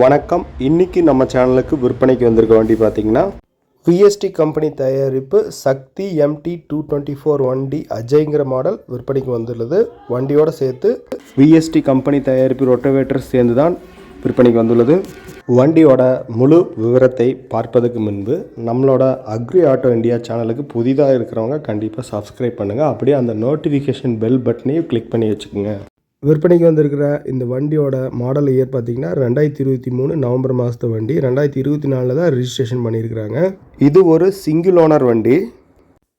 வணக்கம். இன்னைக்கு நம்ம சேனலுக்கு விற்பனைக்கு வந்திருக்க வண்டி பார்த்தீங்கன்னா விஎஸ்டி கம்பெனி தயாரிப்பு Shakti MD two twenty four வண்டி அஜய்ங்கிற மாடல் விற்பனைக்கு வந்துள்ளது. வண்டியோட சேர்த்து விஎஸ்டி கம்பெனி தயாரிப்பு ரொட்டவேட்டர் சேர்ந்து தான் விற்பனைக்கு வந்துள்ளது. வண்டியோட முழு விவரத்தை பார்ப்பதற்கு முன்பு நம்மளோட அக்ரி ஆட்டோ இந்தியா சேனலுக்கு புதிதாக இருக்கிறவங்க கண்டிப்பாக சப்ஸ்கிரைப் பண்ணுங்கள் அப்படியே அந்த நோட்டிஃபிகேஷன் பெல் பட்டனையும் கிளிக் பண்ணி வச்சுக்கோங்க. விற்பனைக்கு வந்திருக்கிற இந்த வண்டியோட மாடல் இயர் பார்த்தீங்கன்னா ரெண்டாயிரத்தி இருபத்தி மூணு நவம்பர் மாதத்து வண்டி. ரெண்டாயிரத்தி இருபத்தி நாலில் தான் ரிஜிஸ்ட்ரேஷன் பண்ணியிருக்கிறாங்க. இது ஒரு சிங்கிள் ஓனர் வண்டி.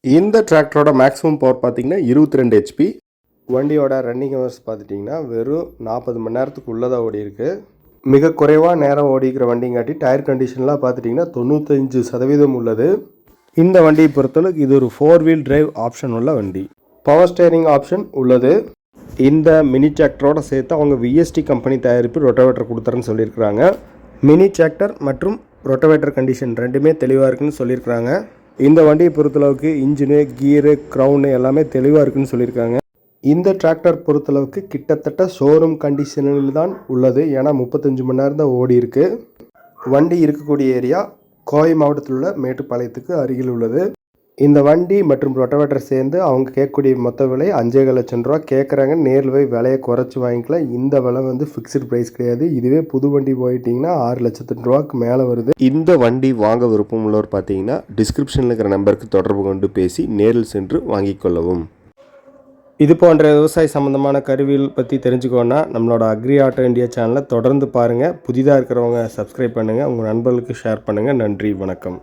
இந்த டிராக்டரோட மேக்ஸிமம் பவர் பார்த்தீங்கன்னா இருபத்தி ரெண்டு ஹெச்பி வண்டியோட ரன்னிங் ஹவர்ஸ் பார்த்துட்டிங்கன்னா வெறும் நாற்பது மணி நேரத்துக்கு உள்ளதாக ஓடி இருக்குது மிக குறைவாக நேரம் ஓடிக்கிற வண்டிங்காட்டி டயர் கண்டிஷன்லாம் பார்த்துட்டிங்கன்னா தொண்ணூத்தஞ்சு சதவீதம் உள்ளது. இந்த வண்டியை பொறுத்தளவுக்கு இது ஒரு ஃபோர் வீல் டிரைவ் ஆப்ஷன் உள்ள வண்டி. பவர் ஸ்டேரிங் ஆப்ஷன் உள்ளது. இந்த மினி டிராக்டரோட சேர்த்து அவங்க விஎஸ்டி கம்பெனி தயாரிப்பு ரொட்டவேட்டர் கொடுத்துறேன்னு சொல்லியிருக்கிறாங்க. மினி டிராக்டர் மற்றும் ரொட்டவேட்டர் கண்டிஷன் ரெண்டுமே தெளிவாக இருக்குன்னு சொல்லியிருக்கிறாங்க. இந்த வண்டியை பொறுத்தளவுக்கு இன்ஜினு கீரு க்ரௌனு எல்லாமே தெளிவாக இருக்குன்னு சொல்லியிருக்காங்க. இந்த டிராக்டர் பொறுத்தளவுக்கு கிட்டத்தட்ட ஷோரூம் கண்டிஷனில் தான் உள்ளது. ஏன்னா முப்பத்தஞ்சு மணி நேரம் தான் ஓடி இருக்குது வண்டி இருக்கக்கூடிய ஏரியா கோவை மாவட்டத்தில் உள்ள மேட்டுப்பாளையத்துக்கு அருகில் உள்ளது. இந்த வண்டி மற்றும் ரொட்டவேட்டர் சேர்ந்து அவங்க கேட்கக்கூடிய மொத்த விலை அஞ்சேகால் லட்சம் ரூபா. கேட்குறாங்க நேரில் போய் விலையை குறைச்சி வாங்கிக்கலாம் இந்த விலை வந்து ஃபிக்ஸ்டு ப்ரைஸ் கிடையாது. இதுவே புது வண்டி போயிட்டீங்கன்னா ஆறு லட்சத்து ரூபாய்க்கு மேலே வருது. இந்த வண்டி வாங்க விருப்பம் உள்ளவர் பார்த்தீங்கன்னா டிஸ்கிரிப்ஷனில் இருக்கிற நம்பருக்கு தொடர்பு கொண்டு பேசி நேரில் சென்று வாங்கிக் கொள்ளவும். இது போன்ற விவசாய சம்மந்தமான கருவிகள் பற்றி தெரிஞ்சுக்கோன்னா நம்மளோட அக்ரி ஆட்டோ இந்தியா சேனலை தொடர்ந்து பாருங்கள் புதிதாக இருக்கிறவங்க சப்ஸ்கிரைப் பண்ணுங்கள் உங்கள் நண்பர்களுக்கு ஷேர் பண்ணுங்கள் நன்றி வணக்கம்.